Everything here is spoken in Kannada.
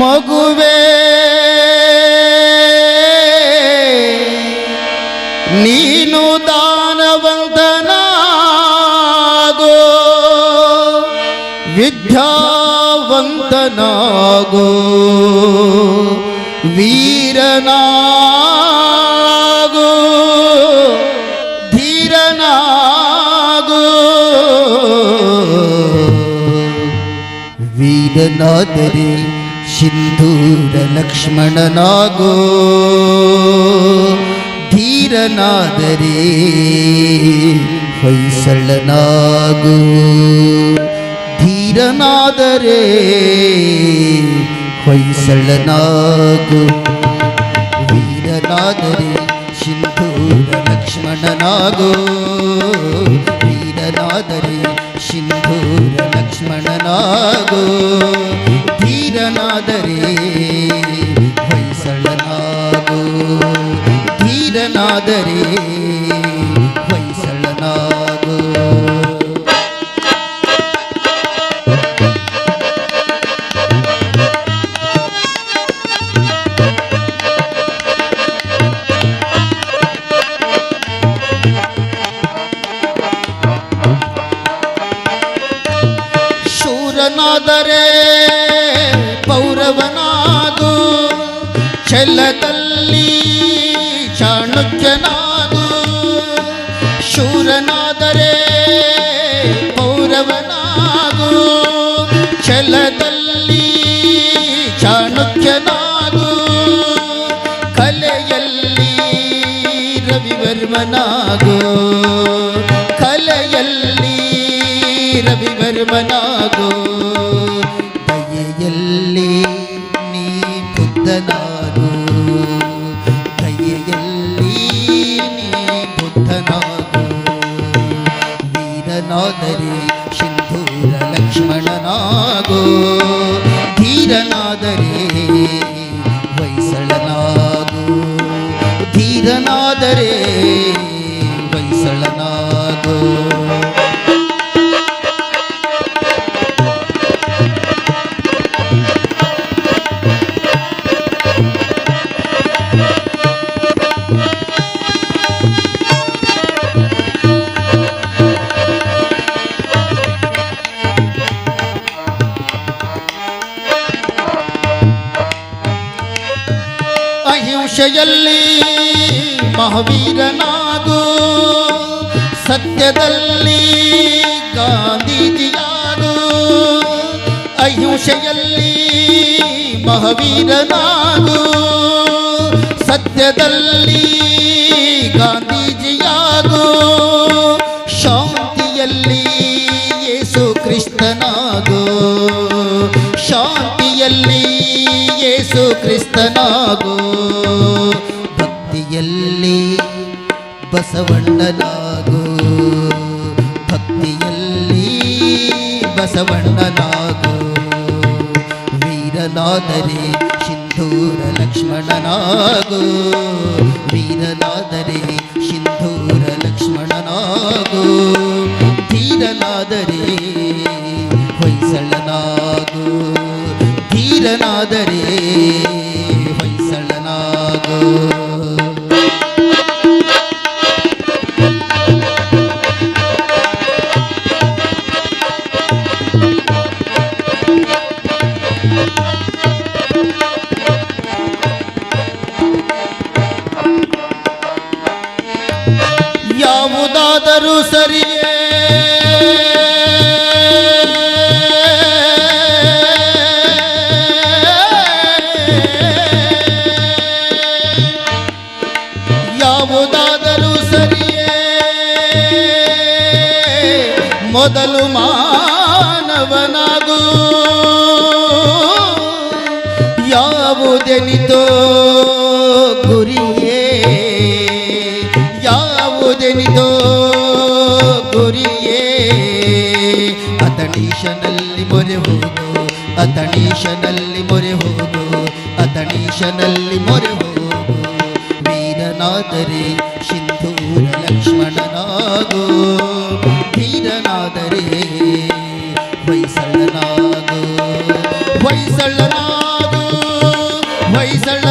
ಮಗುವೆ ನೀನು ದಾನವಂತನಾಗೋ ವಿದ್ಯಾವಂತನಾಗೋ ವೀರನಾಗೋ ಧೀರನಾಗೋ. ವೀರನಾದರೆ ಸಿಂಧೂರ ಲಕ್ಷ್ಮಣನಾಗೋ ಧೀರನಾದರೆ ಹೊಯ್ಸಳನಾಗೋ ಧೀರನಾದರೆ ಹೊಯ್ಸಳನಾಗೋ ವೀರನಾದರೆ ಸಿಂಧೂರ ಲಕ್ಷ್ಮಣನಾಗೋ ವೀರನಾದರೆ ಸಿಂಧೂರ ಲಕ್ಷ್ಮಣನಾಗೋ ಧೀರನಾದರೆ ಹೊಯ್ಸಳನಾಗೋ ಧೀರನಾದರೆ ಹೊಯ್ಸಳನಾಗೋ ಶೂರನಾದರೆ. ಪೌರವನಾಗು ಛಲದಲ್ಲಿ ಚಾಣುಕ್ಯನಾದು ಶೂರನಾದರೆ ಪೌರವನಾದು ಛಲದಲ್ಲಿ ಚಾಣುಕ್ಯನಾದು ಕಲೆಯಲ್ಲಿ ರವಿವರ್ಮನಾಗೋ ಕಲೆಯಲ್ಲಿ ರವಿವರ್ಮನಾಗೋ ಬುದ್ಧನಾಗೋ ದಯೆಯಲ್ಲಿ ನೀ ಬುದ್ಧನಾಗೋ ವೀರನಾದರೆ ಸಿಂಧೂರ ಲಕ್ಷ್ಮಣನಾಗೋ ಧೀರನಾದರೆ ಹೊಯ್ಸಳನಾಗೋ ಧೀರನಾದರೆ ಹೊಯ್ಸಳನಾಗೋ ಅಹಿಂಸೆಯಲ್ಲಿ ಮಹಾವೀರನಾಗು ಸತ್ಯದಲ್ಲಿ ಗಾಂಧೀಜಿಯಾಗು ಅಹಿಂಸೆಯಲ್ಲಿ ಮಹಾವೀರನಾಗು ಸತ್ಯದಲ್ಲಿ ಗಾಂಧೀಜಿಯಾಗು ಶಾಂತಿಯಲ್ಲಿ ಶಾಂತಿಯಲ್ಲಿ ಯೇಸು ಕ್ರಿಸ್ತನಾಗೋ. ಭಕ್ತಿಯಲ್ಲಿ ಬಸವಣ್ಣನಾಗೋ. ಭಕ್ತಿಯಲ್ಲಿ ಬಸವಣ್ಣನಾಗೋ. ವೀರನಾದರೆ ಸಿಂಧೂರ ಲಕ್ಷ್ಮಣನಾಗೋ. ವೀರನಾದರೆ ಸಿಂಧೂರ ಲಕ್ಷ್ಮಣನಾಗೋ. ಧೀರನಾದರೆ ಧೀರನಾದರೆ ಹೊಯ್ಸಳನಾಗೋ. ಯಾವುದಾದರೂ ಸರಿಯೇ ಮೊದಲು ಮಾನವನಾಗು. ಯಾವುದೆನಿತೋ ಗುರಿಯೇ ಯಾವುದೆನಿತೋ ಗುರಿಯೇ. ಅತಣೀಶನಲ್ಲಿ ಮೊರೆ ಹೋಗು ಅತಣೀಶನಲ್ಲಿ ಮೊರೆ ಹೋಗು ಅತಣೀಶನಲ್ಲಿ ಮೊರೆ ಹೋಗು. ವೀರನಾದರೆ ಸಿಂಧೂರ ಲಕ್ಷ್ಮಣನಾಗೋ. பைசல்